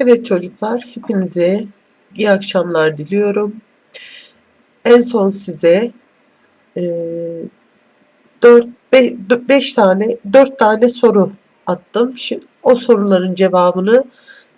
Evet çocuklar, hepinize iyi akşamlar diliyorum. En son size 4 5 tane 4 tane soru attım. Şimdi o soruların cevabını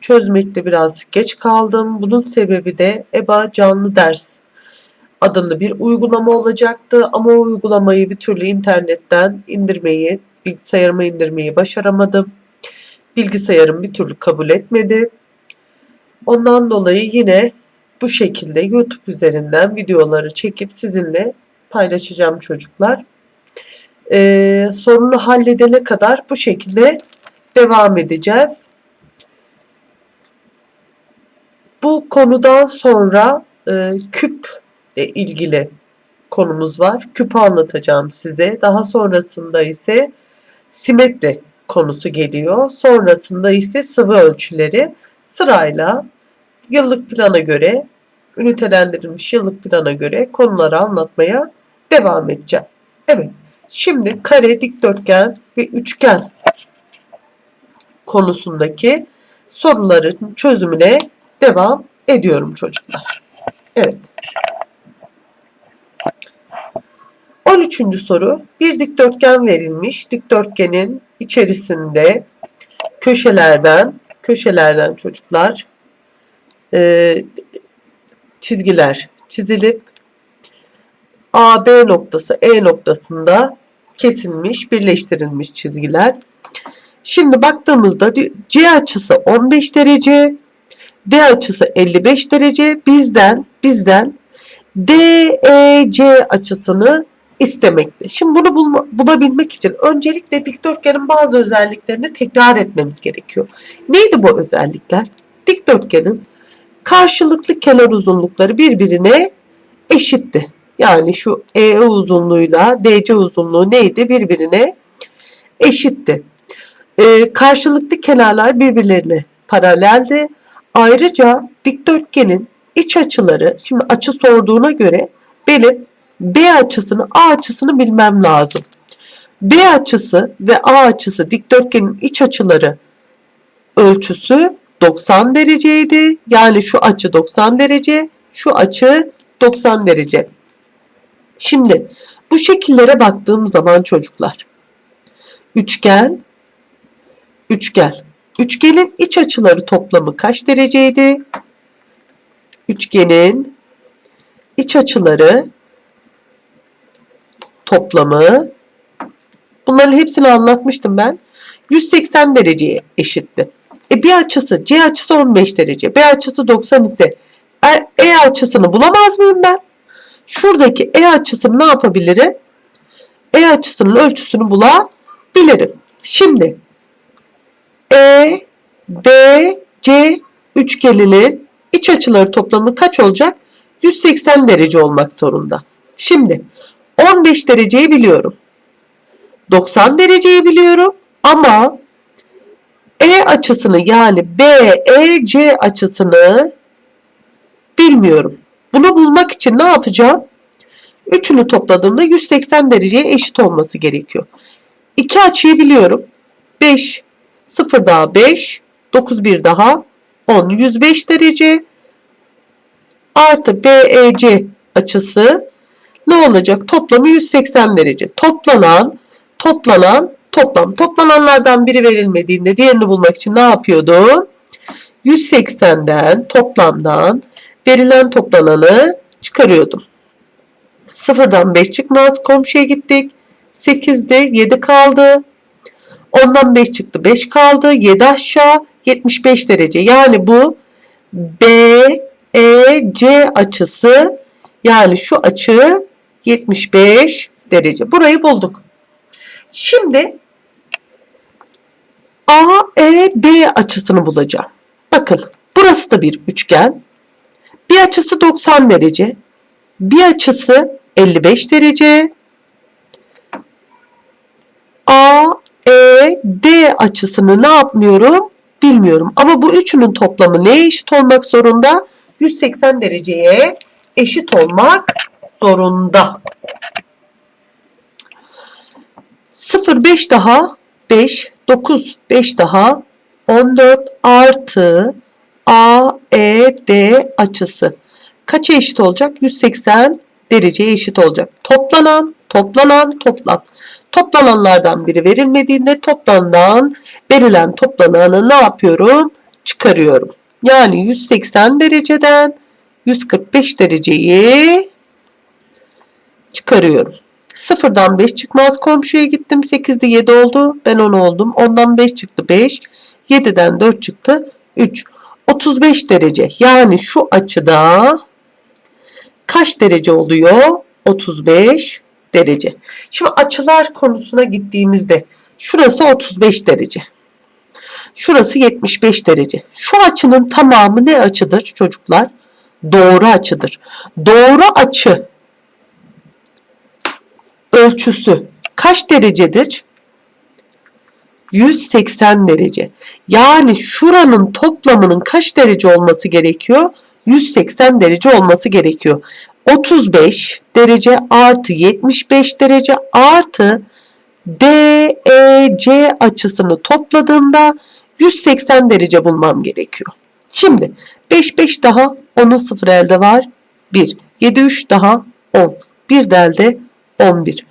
çözmekte biraz geç kaldım. Bunun sebebi de EBA canlı ders adında bir uygulama olacaktı ama o uygulamayı bir türlü internetten indirmeyi, bilgisayarıma indirmeyi başaramadım. Bilgisayarım bir türlü kabul etmedi. Ondan dolayı yine bu şekilde YouTube üzerinden videoları çekip sizinle paylaşacağım çocuklar. Ee, sorunu halledene kadar bu şekilde devam edeceğiz. Bu konudan sonra e, küp ile ilgili konumuz var. Küpü anlatacağım size. Daha sonrasında ise simetri konusu geliyor. Sonrasında ise sıvı ölçüleri sırayla yıllık plana göre, ünitelendirilmiş yıllık plana göre konuları anlatmaya devam edeceğim. Evet, şimdi kare, dikdörtgen ve üçgen konusundaki soruların çözümüne devam ediyorum çocuklar. Evet. 13. soru. Bir dikdörtgen verilmiş. Dikdörtgenin içerisinde köşelerden köşelerden çocuklar e, çizgiler çizilip A, B noktası, E noktasında kesilmiş, birleştirilmiş çizgiler. Şimdi baktığımızda C açısı 15 derece, D açısı 55 derece. Bizden bizden DEC açısını istemekte. Şimdi bunu bulma, bulabilmek için öncelikle dikdörtgenin bazı özelliklerini tekrar etmemiz gerekiyor. Neydi bu özellikler? Dikdörtgenin karşılıklı kenar uzunlukları birbirine eşitti. Yani şu EE uzunluğuyla DC uzunluğu neydi? Birbirine eşitti. Ee, karşılıklı kenarlar birbirlerine paraleldi. Ayrıca dikdörtgenin iç açıları, şimdi açı sorduğuna göre benim B açısını, A açısını bilmem lazım. B açısı ve A açısı dikdörtgenin iç açıları ölçüsü 90 dereceydi. Yani şu açı 90 derece, şu açı 90 derece. Şimdi bu şekillere baktığım zaman çocuklar üçgen üçgen. Üçgenin iç açıları toplamı kaç dereceydi? Üçgenin iç açıları toplamı bunların hepsini anlatmıştım ben. 180 dereceye eşitti. E bir açısı C açısı 15 derece. B açısı 90 ise E, e açısını bulamaz mıyım ben? Şuradaki E açısını ne yapabilirim? E açısının ölçüsünü bulabilirim. Şimdi E, B, C üçgeninin iç açıları toplamı kaç olacak? 180 derece olmak zorunda. Şimdi 15 dereceyi biliyorum. 90 dereceyi biliyorum ama E açısını yani BEC açısını bilmiyorum. Bunu bulmak için ne yapacağım? Üçünü topladığımda 180 dereceye eşit olması gerekiyor. İki açıyı biliyorum. 5, 0 daha 5, 9 bir daha 10, 105 derece artı BEC açısı ne olacak? Toplamı 180 derece. Toplanan, toplanan, toplam. Toplananlardan biri verilmediğinde diğerini bulmak için ne yapıyordu? 180'den toplamdan verilen toplananı çıkarıyordum. Sıfırdan 5 çıkmaz. Komşuya gittik. 8'de 7 kaldı. Ondan 5 çıktı. 5 kaldı. 7 aşağı 75 derece. Yani bu B, E, C açısı yani şu açı 75 derece. Burayı bulduk. Şimdi AED açısını bulacağım. Bakın burası da bir üçgen. Bir açısı 90 derece. Bir açısı 55 derece. AED açısını ne yapmıyorum? Bilmiyorum. Ama bu üçünün toplamı neye eşit olmak zorunda? 180 dereceye eşit olmak zorunda. 0 5 daha 5 9 5 daha 14 artı AED açısı kaça eşit olacak? 180 dereceye eşit olacak. Toplanan, toplanan, toplam. Toplananlardan biri verilmediğinde toplamdan verilen toplananı ne yapıyorum? Çıkarıyorum. Yani 180 dereceden 145 dereceyi çıkarıyorum. Sıfırdan 5 çıkmaz komşuya gittim. 8'de 7 oldu. Ben 10 oldum. Ondan 5 çıktı 5. 7'den 4 çıktı 3. 35 derece. Yani şu açıda kaç derece oluyor? 35 derece. Şimdi açılar konusuna gittiğimizde şurası 35 derece. Şurası 75 derece. Şu açının tamamı ne açıdır çocuklar? Doğru açıdır. Doğru açı ölçüsü kaç derecedir? 180 derece. Yani şuranın toplamının kaç derece olması gerekiyor? 180 derece olması gerekiyor. 35 derece artı 75 derece artı DEC açısını topladığımda 180 derece bulmam gerekiyor. Şimdi 5 5 daha 10'un 0 elde var. 1. 7 3 daha 10. Bir de elde 11.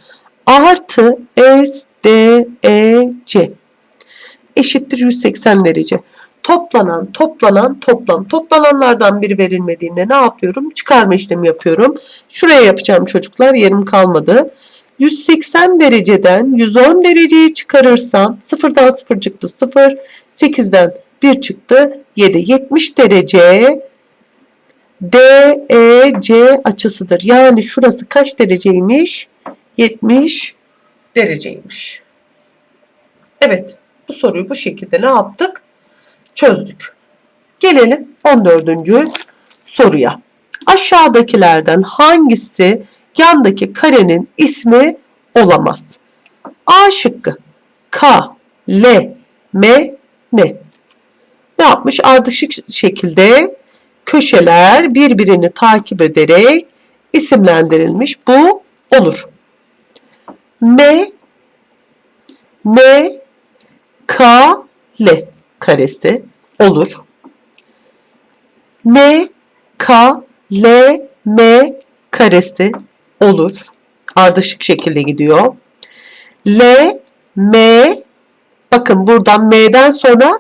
Artı SDEC eşittir 180 derece. Toplanan, toplanan, toplam. Toplananlardan biri verilmediğinde ne yapıyorum? Çıkarma işlemi yapıyorum. Şuraya yapacağım çocuklar. Yerim kalmadı. 180 dereceden 110 dereceyi çıkarırsam 0'dan 0 çıktı 0. 8'den 1 çıktı 7. 70 derece DEC açısıdır. Yani şurası kaç dereceymiş? 70 dereceymiş. Evet. Bu soruyu bu şekilde ne yaptık? Çözdük. Gelelim 14. soruya. Aşağıdakilerden hangisi yandaki karenin ismi olamaz? A şıkkı. K, L, M, N. Ne yapmış? Ardışık şekilde köşeler birbirini takip ederek isimlendirilmiş. Bu olur. M, N, K, L karesi olur. M, K, L, M karesi olur. Ardışık şekilde gidiyor. L, M, bakın buradan M'den sonra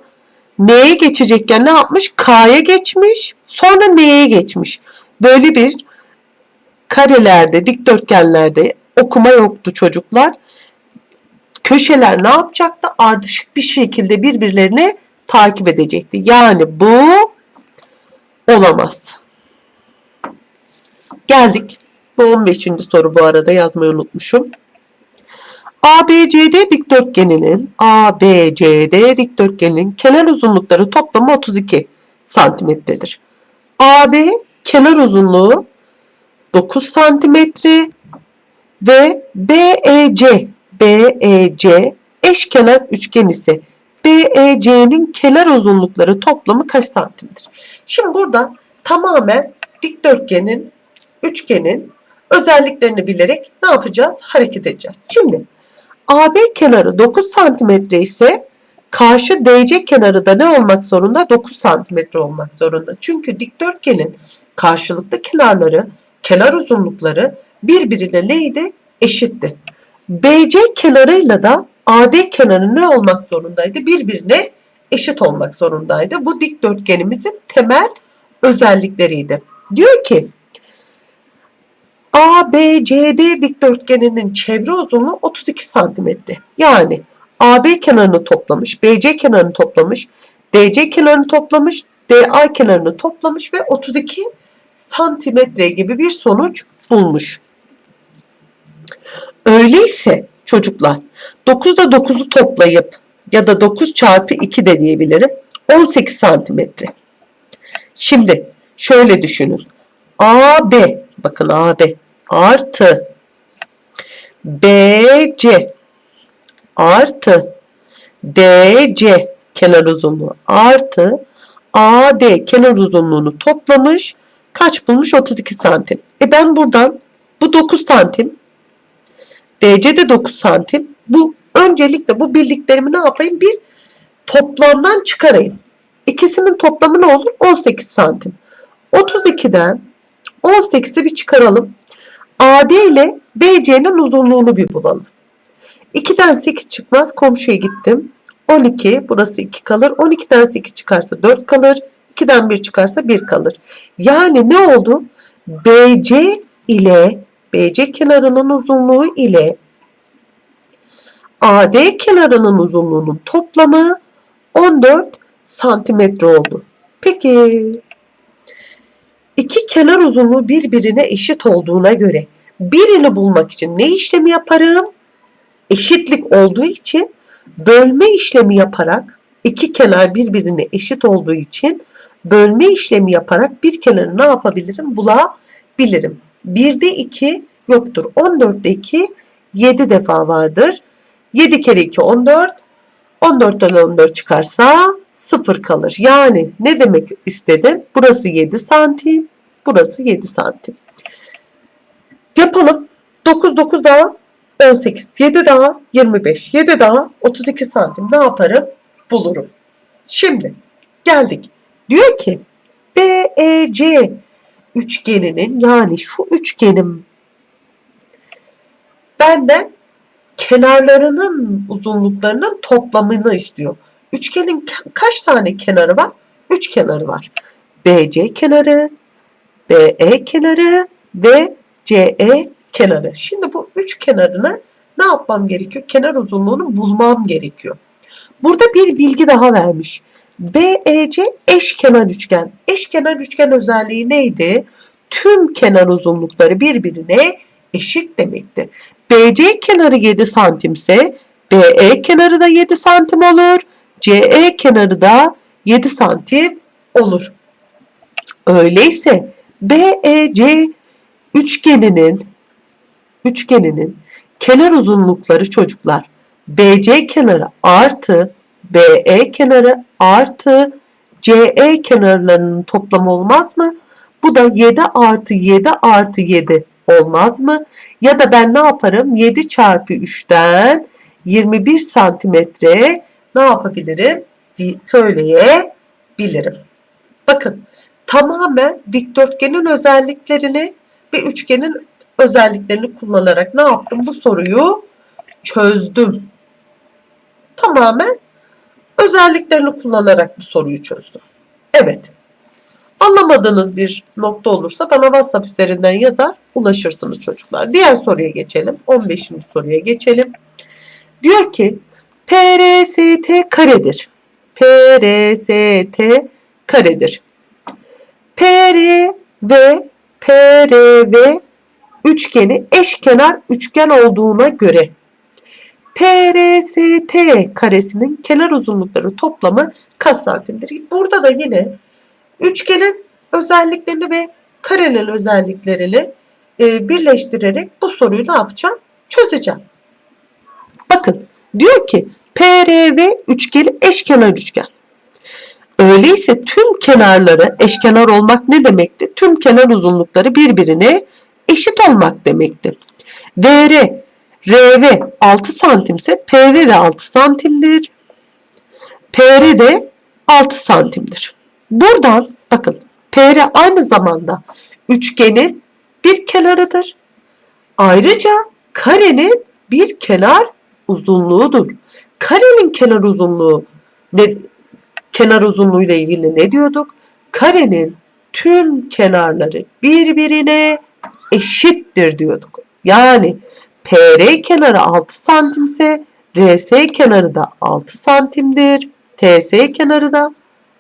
N'ye geçecekken ne yapmış? K'ya geçmiş. Sonra N'ye geçmiş. Böyle bir karelerde, dikdörtgenlerde okuma yoktu çocuklar köşeler ne yapacaktı? Ardışık bir şekilde birbirlerini takip edecekti. Yani bu olamaz. Geldik. Bu 15. soru bu arada yazmayı unutmuşum. ABCD dikdörtgeninin ABCD dikdörtgeninin kenar uzunlukları toplamı 32 santimetredir. AB kenar uzunluğu 9 santimetre ve BEC BEC eşkenar üçgen ise BEC'nin kenar uzunlukları toplamı kaç santimdir? Şimdi burada tamamen dikdörtgenin, üçgenin özelliklerini bilerek ne yapacağız? Hareket edeceğiz. Şimdi AB kenarı 9 santimetre ise karşı DC kenarı da ne olmak zorunda? 9 santimetre olmak zorunda. Çünkü dikdörtgenin karşılıklı kenarları, kenar uzunlukları birbirine neydi? Eşitti. BC kenarıyla da AD kenarı ne olmak zorundaydı? Birbirine eşit olmak zorundaydı. Bu dikdörtgenimizin temel özellikleriydi. Diyor ki ABCD dikdörtgeninin çevre uzunluğu 32 santimetre. Yani AB kenarını toplamış, BC kenarını toplamış, DC kenarını toplamış, DA kenarını toplamış ve 32 santimetre gibi bir sonuç bulmuş. Öyleyse çocuklar 9'da 9'u toplayıp ya da 9 çarpı 2 de diyebilirim. 18 santimetre. Şimdi şöyle düşünün. AB bakın AB artı BC artı DC kenar uzunluğu artı AD kenar uzunluğunu toplamış. Kaç bulmuş? 32 santim. E ben buradan bu 9 santim DC de 9 santim. Bu öncelikle bu bildiklerimi ne yapayım? Bir toplamdan çıkarayım. İkisinin toplamı ne olur? 18 santim. 32'den 18'i bir çıkaralım. AD ile BC'nin uzunluğunu bir bulalım. 2'den 8 çıkmaz. Komşuya gittim. 12. Burası 2 kalır. 12'den 8 çıkarsa 4 kalır. 2'den 1 çıkarsa 1 kalır. Yani ne oldu? BC ile BC kenarının uzunluğu ile AD kenarının uzunluğunun toplamı 14 santimetre oldu. Peki iki kenar uzunluğu birbirine eşit olduğuna göre birini bulmak için ne işlemi yaparım? Eşitlik olduğu için bölme işlemi yaparak iki kenar birbirine eşit olduğu için bölme işlemi yaparak bir kenarı ne yapabilirim? Bulabilirim. 1'de 2 yoktur. 14'te 2 7 defa vardır. 7 kere 2 14. 14'ten 14 çıkarsa 0 kalır. Yani ne demek istedim? Burası 7 santim. Burası 7 santim. Yapalım. 9 9 daha 18. 7 daha 25. 7 daha 32 santim. Ne yaparım? Bulurum. Şimdi geldik. Diyor ki BEC üçgeninin yani şu üçgenin benden kenarlarının uzunluklarının toplamını istiyor. Üçgenin ka- kaç tane kenarı var? Üç kenarı var. BC kenarı, BE kenarı ve CE kenarı. Şimdi bu üç kenarını ne yapmam gerekiyor? Kenar uzunluğunu bulmam gerekiyor. Burada bir bilgi daha vermiş. BEC eşkenar üçgen. Eşkenar üçgen özelliği neydi? Tüm kenar uzunlukları birbirine eşit demektir. BC kenarı 7 santimse BE kenarı da 7 santim olur. CE kenarı da 7 santim olur. Öyleyse BEC üçgeninin üçgeninin kenar uzunlukları çocuklar BC kenarı artı BE kenarı artı CE kenarlarının toplamı olmaz mı? Bu da 7 artı 7 artı 7 olmaz mı? Ya da ben ne yaparım? 7 çarpı 3'ten 21 santimetre ne yapabilirim? Söyleyebilirim. Bakın tamamen dikdörtgenin özelliklerini ve üçgenin özelliklerini kullanarak ne yaptım? Bu soruyu çözdüm. Tamamen özelliklerini kullanarak bu soruyu çözdüm. Evet. Anlamadığınız bir nokta olursa bana WhatsApp üzerinden yazar ulaşırsınız çocuklar. Diğer soruya geçelim. 15. soruya geçelim. Diyor ki PRST karedir. PRST karedir. PR ve PRV üçgeni eşkenar üçgen olduğuna göre PRST karesinin kenar uzunlukları toplamı kaç santimdir? Burada da yine üçgenin özelliklerini ve karenin özelliklerini e, birleştirerek bu soruyu ne yapacağım? Çözeceğim. Bakın diyor ki PRV üçgeni eşkenar üçgen. Öyleyse tüm kenarları eşkenar olmak ne demekti? Tüm kenar uzunlukları birbirine eşit olmak demektir. VR, RV 6 santimse PV de 6 santimdir. PR de 6 santimdir. Buradan bakın PR aynı zamanda üçgenin bir kenarıdır. Ayrıca karenin bir kenar uzunluğudur. Karenin kenar uzunluğu ne, kenar uzunluğu ile ilgili ne diyorduk? Karenin tüm kenarları birbirine eşittir diyorduk. Yani PR kenarı 6 santimse RS kenarı da 6 santimdir. TS kenarı da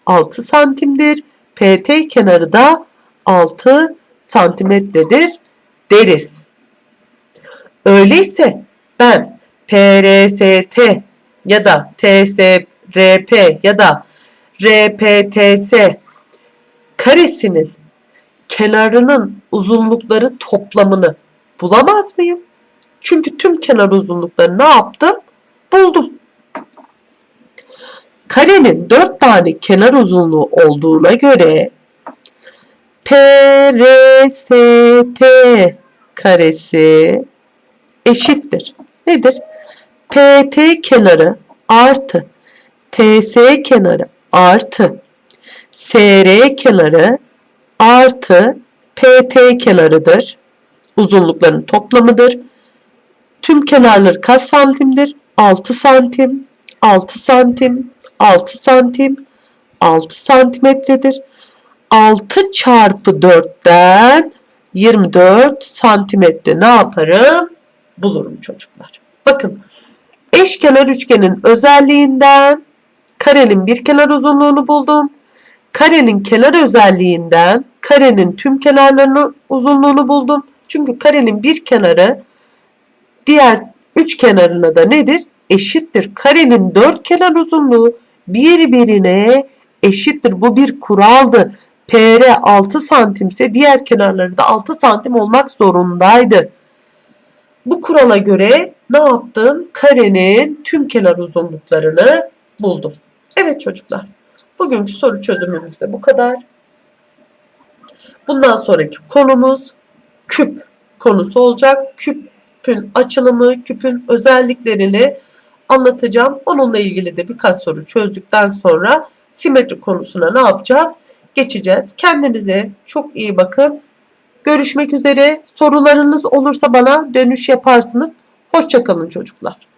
6 santimdir. PT kenarı da 6 santimetredir deriz. Öyleyse ben PRST ya da TSRP ya da RPTS karesinin kenarının uzunlukları toplamını bulamaz mıyım? Çünkü tüm kenar uzunlukları ne yaptım? Buldum. Karenin 4 tane kenar uzunluğu olduğuna göre PRST karesi eşittir. Nedir? PT kenarı artı TS kenarı artı SR kenarı artı PT kenarıdır. Uzunlukların toplamıdır. Tüm kenarları kaç santimdir? 6 santim, 6 santim, 6 santim, 6 santimetredir. 6 çarpı 4'ten 24 santimetre ne yaparım? Bulurum çocuklar. Bakın eşkenar üçgenin özelliğinden karenin bir kenar uzunluğunu buldum. Karenin kenar özelliğinden karenin tüm kenarlarının uzunluğunu buldum. Çünkü karenin bir kenarı diğer üç kenarına da nedir? Eşittir. Karenin dört kenar uzunluğu birbirine eşittir. Bu bir kuraldı. PR 6 santimse diğer kenarları da 6 santim olmak zorundaydı. Bu kurala göre ne yaptım? Karenin tüm kenar uzunluklarını buldum. Evet çocuklar. Bugünkü soru çözümümüz de bu kadar. Bundan sonraki konumuz küp konusu olacak. Küpün açılımı, küpün özelliklerini anlatacağım. Onunla ilgili de birkaç soru çözdükten sonra simetri konusuna ne yapacağız? Geçeceğiz. Kendinize çok iyi bakın. Görüşmek üzere. Sorularınız olursa bana dönüş yaparsınız. Hoşçakalın çocuklar.